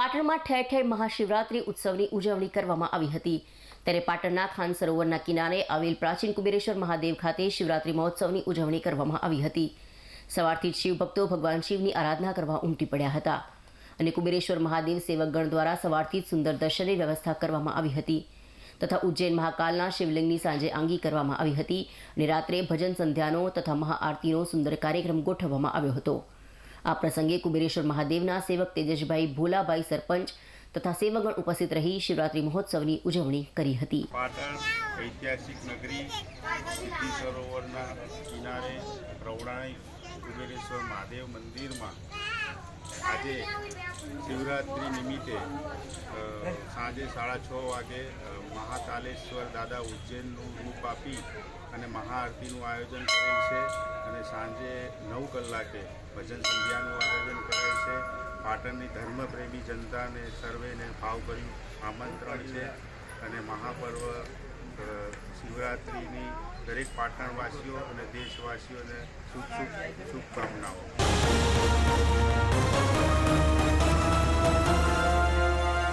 પાટણમાં ઠેર ઠેર મહાશિવરાત્રી ઉત્સવની ઉજવણી કરવામાં આવી હતી. ત્યારે પાટણના ખાન સરોવરના કિનારે આવેલ પ્રાચીન કુબેરેશ્વર મહાદેવ ખાતે શિવરાત્રિ મહોત્સવની ઉજવણી કરવામાં આવી હતી. સવારથી જ શિવભક્તો ભગવાન શિવની આરાધના કરવા ઉમટી પડ્યા હતા અને કુબેરેશ્વર મહાદેવ સેવકગણ દ્વારા સવારથી જ સુંદર દર્શનની વ્યવસ્થા કરવામાં આવી હતી તથા ઉજ્જૈન મહાકાલના શિવલિંગની સાંજે આંગી કરવામાં આવી હતી અને રાત્રે ભજન સંધ્યાનો તથા મહાઆરતીનો સુંદર કાર્યક્રમ ગોઠવવામાં આવ્યો હતો. આ પ્રસંગે કુબેરેશ્વર મહાદેવના સેવક તેજસભાઈ ભોલાભાઈ સરપંચ તથા સેવકગણ ઉપસ્થિત રહી શિવરાત્રી મહોત્સવની ઉજવણી કરી હતી. પાટણ ઐતિહાસિક નગરી સિદ્ધિ સરોવરના કિનારે પ્રવડાણી કુબેરેશ્વર મહાદેવ મંદિરમાં આજે શિવરાત્રિ નિમિત્તે સાંજે સાડા છ વાગે મહાકાલેશ્વર દાદા ઉજ્જૈનનું રૂપ આપી અને મહાઆરતીનું આયોજન કરેલ છે અને સાંજે નવ કલાકે ભજન સંધ્યાનું આયોજન કરેલ છે. પાટણની ધર્મપ્રેમી જનતાને સર્વેને ભાવ કર્યું, આમંત્રણ છે અને મહાપર્વ શિવરાત્રિની દરેક પાટણવાસીઓ અને દેશવાસીઓને શુભ શુભ, શુભકામનાઓ.